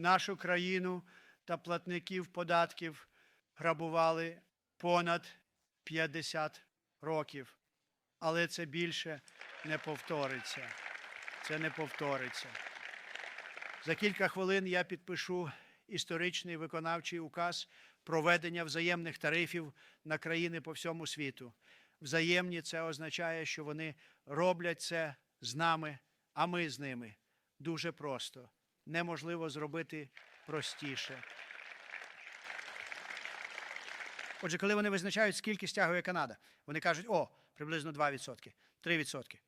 нашу країну та платників податків грабували понад 50 років. Але це більше не повториться. Це не повториться. За кілька хвилин я підпишу історичний виконавчий указ про введення взаємних тарифів на країни по всьому світу. Взаємні це означає, що вони роблять це з нами, а ми з ними. Дуже просто. Неможливо зробити простіше. Отже, коли вони визначають, скільки стягує Канада, вони кажуть, о, приблизно 2%, 3%,